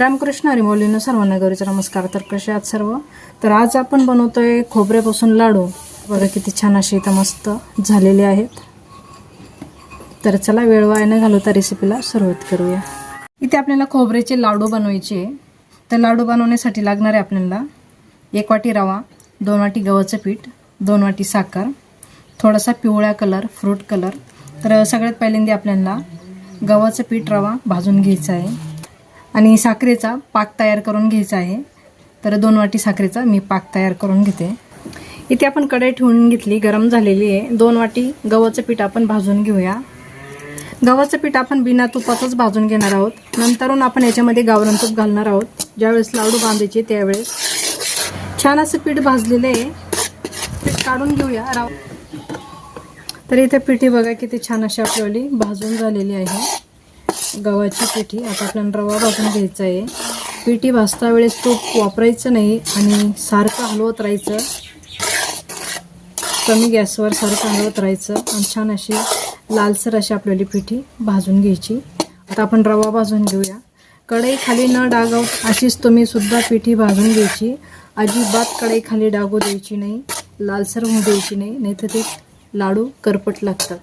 रामकृष्ण हरिमौलीनं सर्वांना गौरीचा नमस्कार. तर कसे आहात सर्व? तर आज आपण बनवतोय खोबऱ्यापासून लाडू. बघा किती छान अशी इथं मस्त झालेले आहेत. तर चला वेळ वाया न घालवता रेसिपीला सुरुवात करूया. इथे आपल्याला खोबऱ्याचे लाडू बनवायचे तर लाडू बनवण्यासाठी लागणार आहे आपल्याला एक वाटी रवा दोन वाटी गव्हाचं पीठ दोन वाटी साखर थोडासा पिवळा कलर फ्रूट कलर तर सगळ्यात पहिल्यांदा आपल्याला गव्हाचं पीठ रवा भाजून घ्यायचा आहे. आणि साखरेचा पाक तयार करून घ्यायचा आहे. तर दोन वाटी साखरेचा मी पाक तयार करून घेते. इथे आपण कढई ठेवून घेतली गरम झालेली आहे. दोन वाटी गव्हाचं पीठ आपण भाजून घेऊया. गव्हाचं पीठ आपण बिना तुपाचंच भाजून घेणार आहोत. नंतरून आपण याच्यामध्ये गावरण तूप घालणार आहोत. ज्यावेळेस लाडू बांधायचे त्यावेळेस. छान असं पीठ भाजलेलं आहे. पीठ काढून घेऊया. राव तर इथे पिठी बघा किती छान अशी आपली भाजून झालेली आहे. गव्हाची पिठी आता आपल्याला रवा भाजून घ्यायचा आहे पिठी भाजता वेळेस तूप वापरायचं नाही आणि सारखं हलवत राहायचं. कमी गॅसवर सारखं हलवत राहायचं आणि छान अशी लालसर अशी आपल्याला पिठी भाजून घ्यायची. आता आपण रवा भाजून घेऊया. कढई खाली न डागव अशीच तुम्ही सुद्धा पिठी भाजून घ्यायची. अजिबात कढई खाली डागू द्यायची नाही. लालसर होऊ द्यायची नाही. नाहीतर ते लाडू करपट लागतात.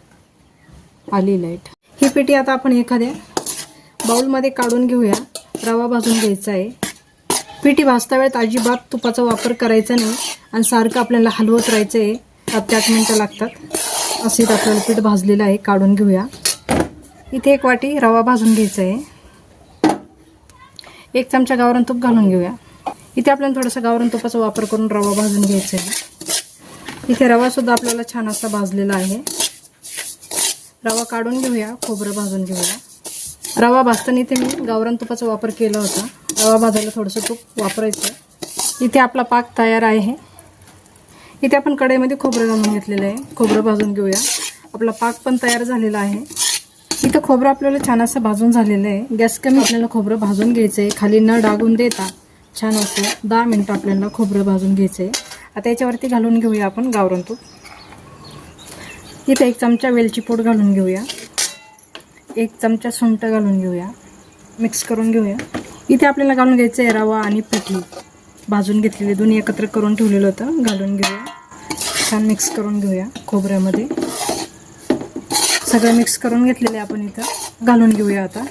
आली लाइट. ही पिठी आता आपण एखाद्या बाऊलमध्ये काढून घेऊया. रवा भाजून घ्यायचा आहे. पिठी भाजता वेळेत अजिबात तुपाचा वापर करायचा नाही आणि सारखं आपल्याला हलवत राहायचं आहे. सात आठ मिनटं लागतात. असे इथं आपल्याला पीठ भाजलेलं आहे. काढून घेऊया. इथे एक वाटी रवा भाजून घ्यायचा आहे. एक चमचा गावरण तूप घालून घेऊया. इथे आपल्याला थोडासा गावरण तुपाचा वापर करून रवा भाजून घ्यायचा आहे. इथे रवासुद्धा आपल्याला छान असा भाजलेला आहे. रवा काढून घेऊया. खोबरं भाजून घेऊया. रवा भाजताना इथे मी गावरान तुपाचा वापर केला होता. रवा भाजायला थोडंसं तूप वापरायचं. इथे आपला पाक तयार आहे. इथे आपण कढईमध्ये खोबरं घालून घेतलेलं आहे. खोबरं भाजून घेऊया. आपला पाक पण तयार झालेला आहे. इथं खोबरं आपल्याला छान असं भाजून झालेलं आहे. गॅस कमी आपल्याला खोबरं भाजून घ्यायचं आहे खाली न डागून देता छान असं दहा मिनटं आपल्याला खोबरं भाजून घ्यायचं आहे आता याच्यावरती घालून घेऊया आपण गावरान तूप. इथे एक चमचा वेलची पूड घालून घेऊया. एक चमचा सुंठ घालून घेऊया. मिक्स करून घेऊया. इथे आपल्याला घालून घ्यायचं आहे रवा आणि पिठी भाजून घेतलेले दोन्ही एकत्र करून ठेवलेलं होतं. घालून घेऊया. छान मिक्स करून घेऊया खोबऱ्यामध्ये. सगळं मिक्स करून घेतलेले आपण इथं. घालून घेऊया आता.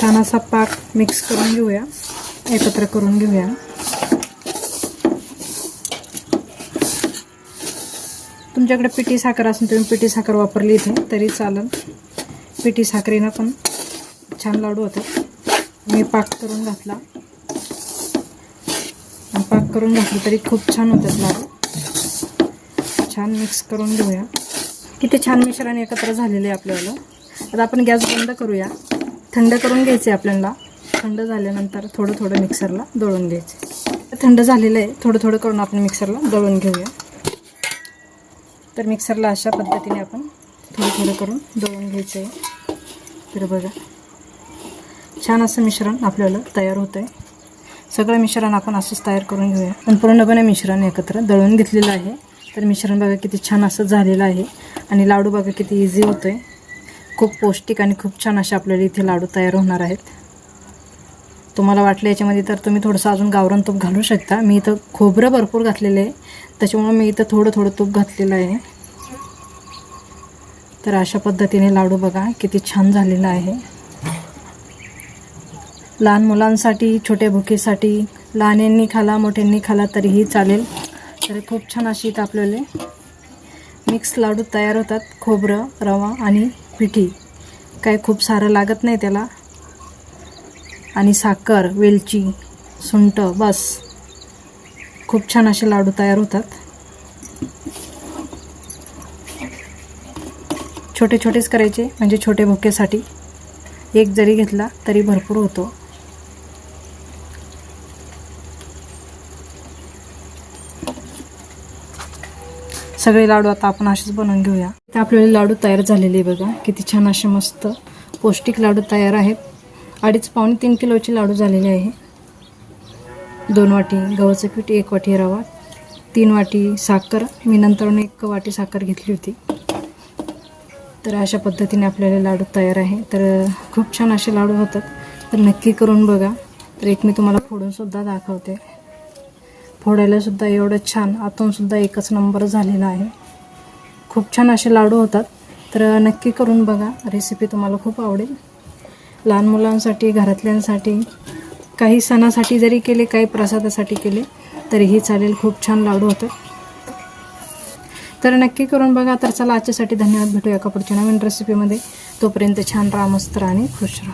छान असा पाक मिक्स करून घेऊया. एकत्र करून घेऊया. तुमच्याकडे पिठी साखर असेल तुम्ही पिठी साखर वापरली इथे तरी चालेल. पिठी साखरेनं पण छान लाडू होतात मी पाक करून घातला. पाक करून घातलं तरी खूप छान होतात लाडू. छान मिक्स करून घेऊया. किती छान मिश्रण एकत्र झालेलं आहे आपल्याला. आता आपण गॅस बंद करूया. थंड करून घ्यायचे आपल्याला. थंड झाल्यानंतर थोडं थोडं मिक्सरला दळून घ्यायचे. थंड झालेलं आहे. थोडं थोडं करून आपण मिक्सरला दळून घेऊया. तर मिक्सरला अशा पद्धतीने आपण थोडं थोडं करून दळून घ्यायचं आहे तर बघा छान असं मिश्रण आपल्याला तयार होतं आहे सगळं मिश्रण आपण असंच तयार करून घेऊया. पण पूर्णपणे मिश्रण एकत्र दळून घेतलेलं आहे. तर मिश्रण बघा किती छान असं झालेलं आहे. आणि लाडू बघा किती इझी होतो आहे खूप पौष्टिक आणि खूप छान असे आपल्याला इथे लाडू तयार होणार आहेत. तुम्हाला वाटलं याच्यामध्ये तर तुम्ही थोडंसं अजून गावरान तूप घालू शकता. मी इथं खोबरं भरपूर घातलेलं आहे. त्याच्यामुळं मी इथं थोडं थोडं तूप घातलेलं आहे. तर अशा पद्धतीने लाडू बघा किती छान झालेला आहे. लहान मुलांसाठी छोट्या भुकेसाठी लहान्यांनी खाला मोठ्यांनी खाला तरीही चालेल. तर खूप छान अशी इथं आपल्याला मिक्स लाडू तयार होतात. खोबरं रवा आणि पिठी काय खूप सारं लागत नाही त्याला. आणि साखर वेलची सुंठ बस. खूप छान असे लाडू तयार होतात. छोटे छोटेच करायचे म्हणजे छोटे भुकेसाठी एक जरी घेतला तरी भरपूर होतो. सगळे लाडू आता आपण असेच बनवून घेऊया. ते आपल्याला लाडू तयार झालेले आहे बघा. किती छान असे मस्त पौष्टिक लाडू तयार आहेत. अडीच पावणे तीन किलोचे लाडू झालेले आहे. दोन वाटी गव्हाचं पीठ एक वाटी रवा तीन वाटी साखर. मी नंतर एक वाटी साखर घेतली होती. तर अशा पद्धतीने आपल्याला लाडू तयार आहे. तर खूप छान असे लाडू होतात. तर नक्की करून बघा. तर एक मी तुम्हाला फोडूनसुद्धा दाखवते. फोडायलासुद्धा एवढं छान आतूनसुद्धा एकच नंबर झालेला आहे. खूप छान असे लाडू होतात. तर नक्की करून बघा. रेसिपी तुम्हाला खूप आवडेल. लहान मुलांसाठी घरातल्यांसाठी काही सणासाठी जरी केले काही प्रसादासाठी केले तरीही चालेल. खूप छान लाडू होतात तर नक्की करून बघा. तर चला आजच्यासाठी धन्यवाद. भेटूया का पुढच्या नवीन रेसिपीमध्ये तोपर्यंत छान राहा मस्त राहा आणि खुश राहा.